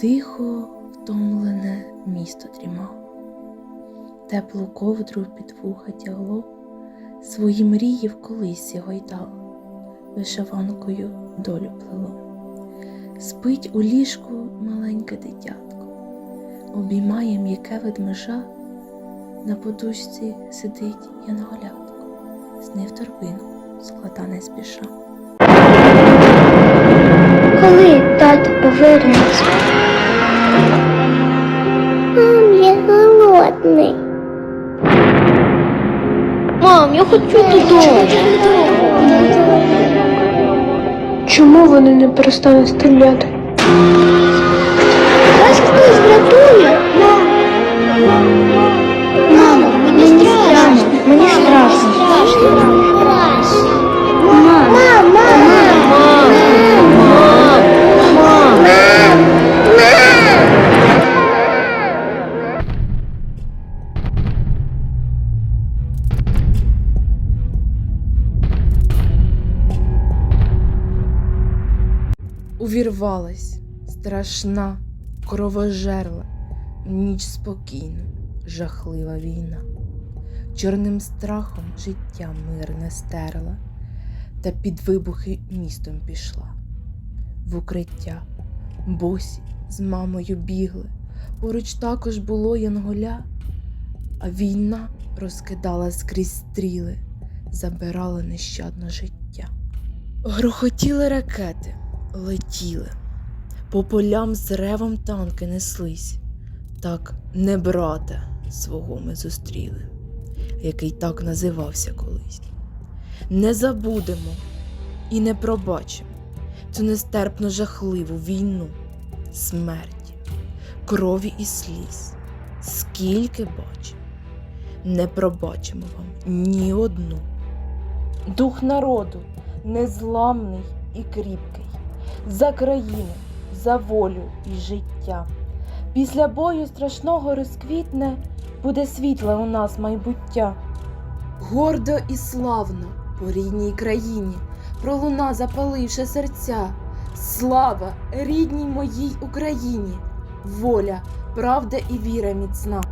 Тихо, втомлене місто дрімало, теплу ковдру під вуха тягло, свої мрії в колисі гойдало, вишиванкою долю плело. Спить у ліжку маленьке дитятко, обіймає м'яке ведмежа, на подушці сидить янголятко, сни в торбинку склада не спіша. Коли тато повернеться? Голодний. Мам, я хочу додому. Чому вони не перестануть стріляти? Нас хтось врятує? Мамо, Увірвалась страшна, кровожерла, ніч спокійну, жахлива війна. Чорним страхом життя мирне стерла, та під вибухи містом пішла. В укриття босі з мамою бігли, поруч також було янголя, а війна розкидала скрізь стріли, забирала нещадно життя. Грохотіли ракети, летіли, по полям з ревом танки неслись. Так не брата свого ми зустріли, який так називався колись. Не забудемо і не пробачимо цю нестерпно жахливу війну, смерті, крові і сліз. Скільки бачимо, не пробачимо вам ні одну. Дух народу незламний і кріпкий, за країну, за волю і життя. Після бою страшного розквітне буде світле у нас майбуття. Гордо і славно по рідній країні пролуна запаливши серця. Слава рідній моїй Україні, воля, правда і віра міцна.